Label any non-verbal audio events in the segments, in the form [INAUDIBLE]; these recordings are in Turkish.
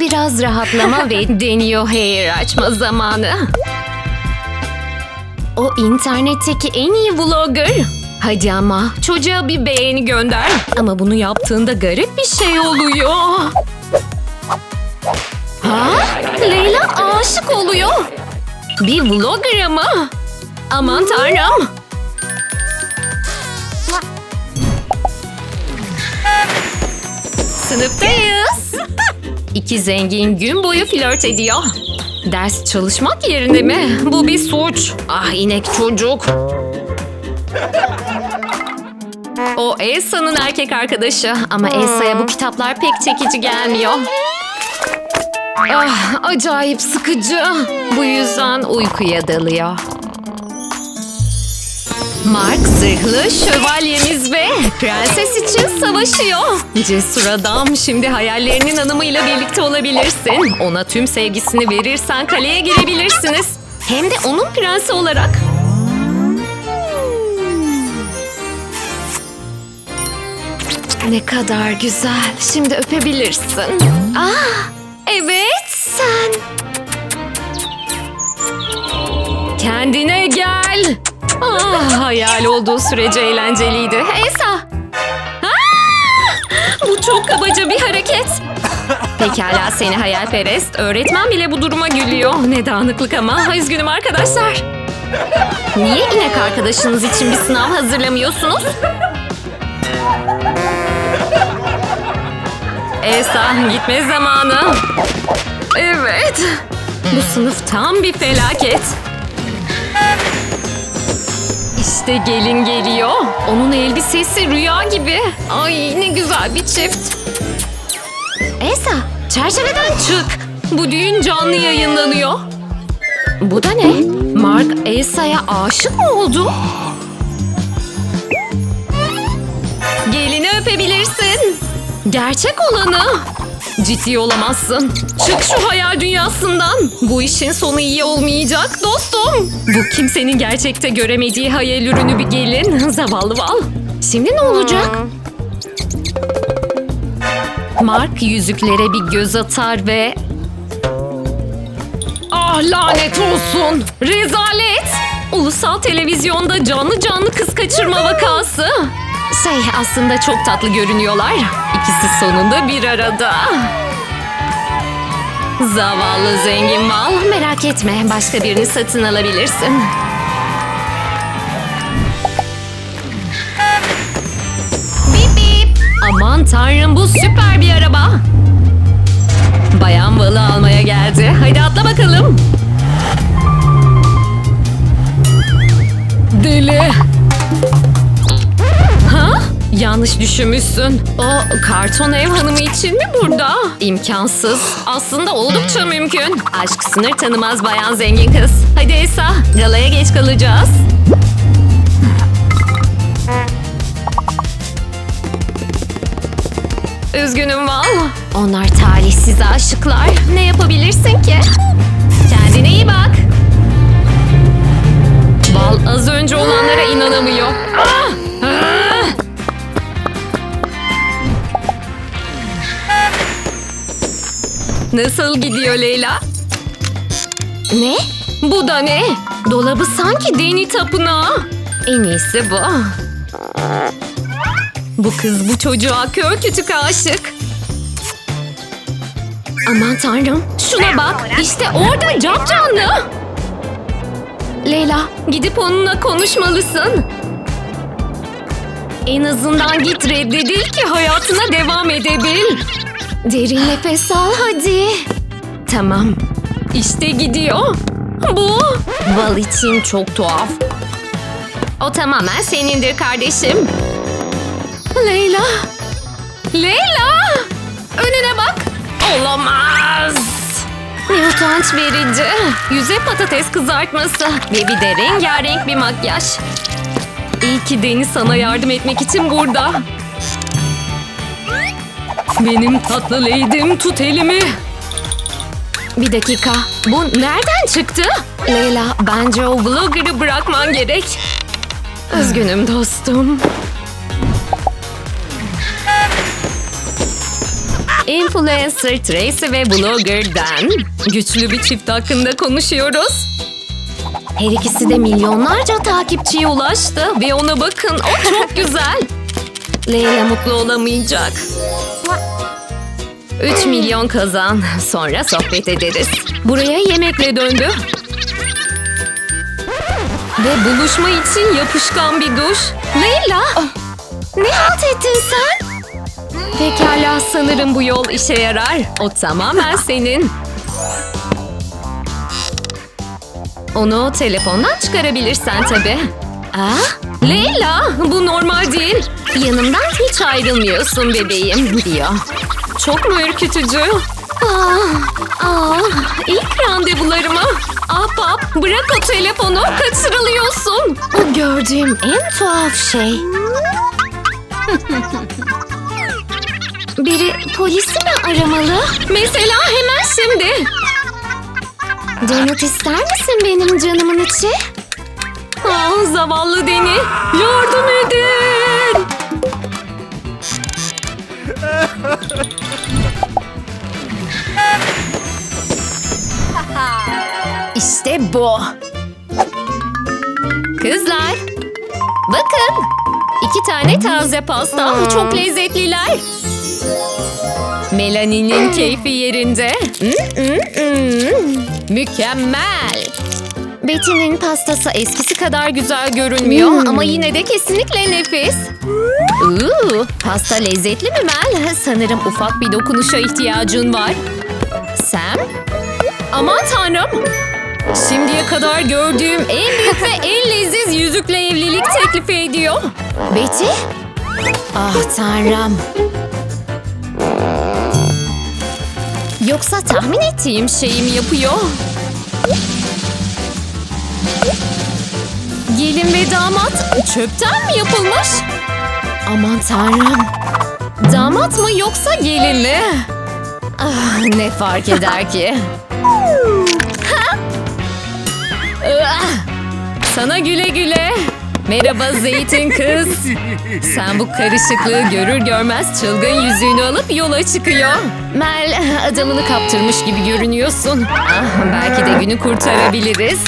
Biraz rahatlama ve [LAUGHS] deniyor hair açma zamanı. O internetteki en iyi vlogger. Hadi ama çocuğa bir beğeni gönder. Ama bunu yaptığında garip bir şey oluyor. Ha? Leyla aşık oluyor. Bir vlogger mı? Aman tanrım. Sınıftayız. İki zengin gün boyu flört ediyor. Ders çalışmak yerine mi? Bu bir suç. Ah inek çocuk. O Elsa'nın erkek arkadaşı ama Elsa'ya bu kitaplar pek çekici gelmiyor. Ah, acayip sıkıcı. Bu yüzden uykuya dalıyor. Mark zırhlı şövalyemiz ve prenses için savaşıyor. Cesur adam şimdi hayallerinin hanımıyla birlikte olabilirsin. Ona tüm sevgisini verirsen kaleye girebilirsiniz. Hem de onun prensi olarak. Ne kadar güzel. Şimdi öpebilirsin. Ah, evet sen. Kendine gel. Ah, hayal olduğu sürece eğlenceliydi. Esa. Ah, bu çok kabaca bir hareket. Pekala seni hayalperest. Öğretmen bile bu duruma gülüyor. Ne dağınıklık ama. Üzgünüm arkadaşlar. Niye inek arkadaşınız için bir sınav hazırlamıyorsunuz? Esa gitme zamanı. Evet. Bu sınıf tam bir felaket. İşte gelin geliyor. Onun elbisesi rüya gibi. Ay ne güzel bir çift. Esa çerçeveden çık. Bu düğün canlı yayınlanıyor. Bu da ne? Mark Elsa'ya aşık mı oldu? Gelini öpebilirsin. Gerçek olanı. Ciddi olamazsın. Çık şu hayal dünyasından. Bu işin sonu iyi olmayacak dostum. Bu kimsenin gerçekte göremediği hayal ürünü bir gelin. Zavallı Val. Şimdi ne olacak? Mark yüzüklere bir göz atar ve... Ah lanet olsun. Rezalet. Ulusal televizyonda canlı canlı kız kaçırma vakası. Şey aslında çok tatlı görünüyorlar. İkisi sonunda bir arada. Zavallı zengin mal. Merak etme başka birini satın alabilirsin. Bip bip. Aman tanrım bu süper bir araba. Bayan balı almaya geldi. Haydi atla bakalım. Deli. Yanlış düşünmüşsün. O karton ev hanımı için mi burada? İmkansız. Aslında oldukça mümkün. Aşk sınır tanımaz bayan zengin kız. Hadi Esa, galaya geç kalacağız. Üzgünüm Val. Onlar talihsiz aşıklar. Ne yapabilirsin ki? Kendine iyi bak. Val az önce olanlara Nasıl gidiyor Leyla? Ne? Bu da ne? Dolabı sanki deni tapınağı. En iyisi bu. Bu kız bu çocuğa kör kütük aşık. Aman tanrım şuna bak işte orada cap canlı. Leyla gidip onunla konuşmalısın. En azından git reddedil ki hayatına devam edebil. Derin nefes al hadi. Tamam. İşte gidiyor. Bu Val için çok tuhaf. O tamamen senindir kardeşim. Leyla. Leyla. Önüne bak. Olamaz. Ne utanç verici. Yüze patates kızartması ve bir de rengarenk bir makyaj. İyi ki Deniz sana yardım etmek için burada. Benim tatlı leydim tut elimi. Bir dakika. Bu nereden çıktı? Leyla bence o vlogger'ı bırakman gerek. Üzgünüm dostum. Influencer Tracy ve Blogger Dan. Güçlü bir çift hakkında konuşuyoruz. Her ikisi de milyonlarca takipçiye ulaştı ve ona bakın o çok güzel. Leyla mutlu olamayacak. 3 milyon kazan. Sonra sohbet ederiz. Buraya yemekle döndü. Ve buluşma için yapışkan bir duş. Leyla! Ne halt ettin sen? Pekala sanırım bu yol işe yarar. O tamamen senin. Onu telefondan çıkarabilirsen tabii. Aa, Leyla bu normal değil. Yanımdan hiç ayrılmıyorsun bebeğim diyor. Çok mu ürkütücü? Aa, aa, ilk randevularımı. Ahbap bırak o telefonu kaçırılıyorsun. Bu gördüğüm en tuhaf şey. [LAUGHS] Biri polisi mi aramalı? Mesela hemen şimdi. Donut ister misin benim canımın içi? Ah zavallı Deni. Yardım edin. [LAUGHS] İşte bu. Kızlar. Bakın. iki tane taze pasta. Çok lezzetliler. Melanie'nin keyfi yerinde. Mm, mm, mm. Mükemmel. Betty'nin pastası eskisi kadar güzel görünmüyor ama yine de kesinlikle nefis. Uuu, pasta lezzetli mi Mel? Sanırım ufak bir dokunuşa ihtiyacın var. Sam? Aman tanrım. Şimdiye kadar gördüğüm en büyük ve en leziz yüzükle evlilik teklifi ediyor. Betty? Ah tanrım. Yoksa tahmin ettiğim şeyi mi yapıyor? Gelin ve damat çöpten mi yapılmış? Aman tanrım. Damat mı yoksa gelin mi? Ah, ne fark eder ki? Sana güle güle. Merhaba zeytin kız. Sen bu karışıklığı görür görmez çılgın yüzüğünü alıp yola çıkıyor. Mel adamını kaptırmış gibi görünüyorsun. Ah, belki de günü kurtarabiliriz.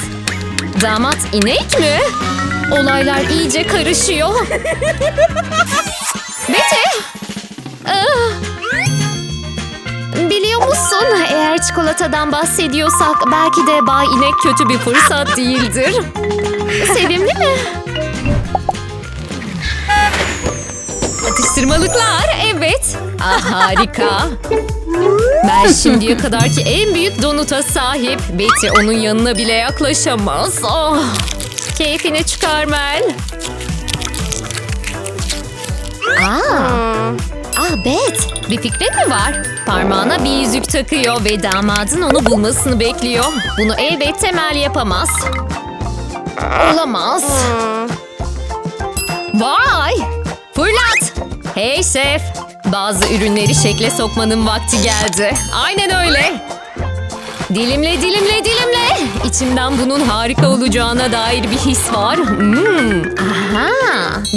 Damat inek mi? Olaylar iyice karışıyor. Betty! Ah! Biliyor musun eğer çikolatadan bahsediyorsak belki de Bay İnek kötü bir fırsat değildir. Sevimli mi? Atıştırmalıklar evet. Ah harika. Mel şimdiye kadarki en büyük donuta sahip. Betty onun yanına bile yaklaşamaz. Oh. Keyfini çıkar Mel. Aa. Ah Bet, bir fikrin mi var? Parmağına bir yüzük takıyor ve damadın onu bulmasını bekliyor. Bunu elbette Mel yapamaz. Olamaz. Vay! Fırlat! Hey şef! Bazı ürünleri şekle sokmanın vakti geldi. Aynen öyle. Dilimle dilimle dilimle. İçimden bunun harika olacağına dair bir his var. Hmm. Aha.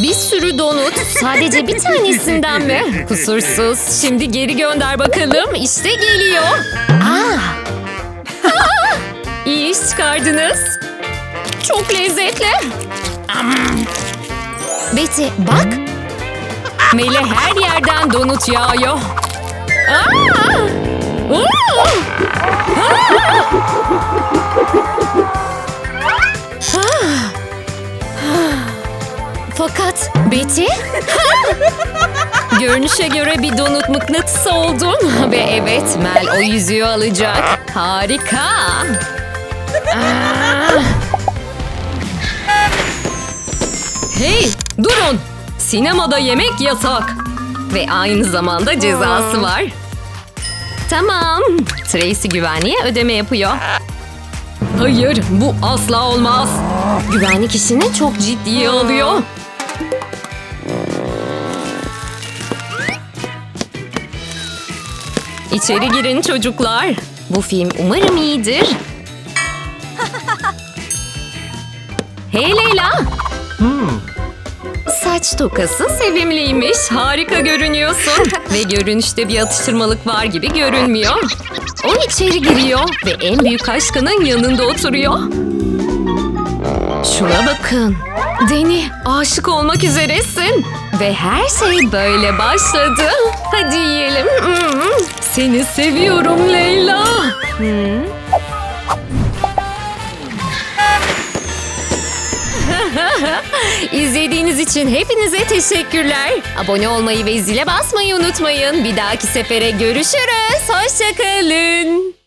Bir sürü donut. Sadece bir tanesinden mi? [LAUGHS] Kusursuz. Şimdi geri gönder bakalım. İşte geliyor. Aa. Aa. İyi iş çıkardınız. Çok lezzetli. Betty bak. Mele her yerden donut yağıyor. Aa! Aa! Fakat Betty? Görünüşe göre bir donut mıknatısı oldun. Ve evet Mel o yüzüğü alacak. Harika. Aa! Hey durun. Sinemada yemek yasak. Ve aynı zamanda cezası var. Tamam. Tracy güvenliğe ödeme yapıyor. Hayır, bu asla olmaz. Güvenlik işini çok ciddiye alıyor. İçeri girin çocuklar. Bu film umarım iyidir. [LAUGHS] Hey Leyla. Saç tokası sevimliymiş. Harika görünüyorsun. [LAUGHS] Ve görünüşte bir atıştırmalık var gibi görünmüyor. O içeri giriyor ve en büyük aşkının yanında oturuyor. Şuna bakın. Deni aşık olmak üzeresin. Ve her şey böyle başladı. Hadi yiyelim. Hmm. Seni seviyorum Leyla. Hmm. İzlediğiniz için hepinize teşekkürler. Abone olmayı ve zile basmayı unutmayın. Bir dahaki sefere görüşürüz. Hoşçakalın.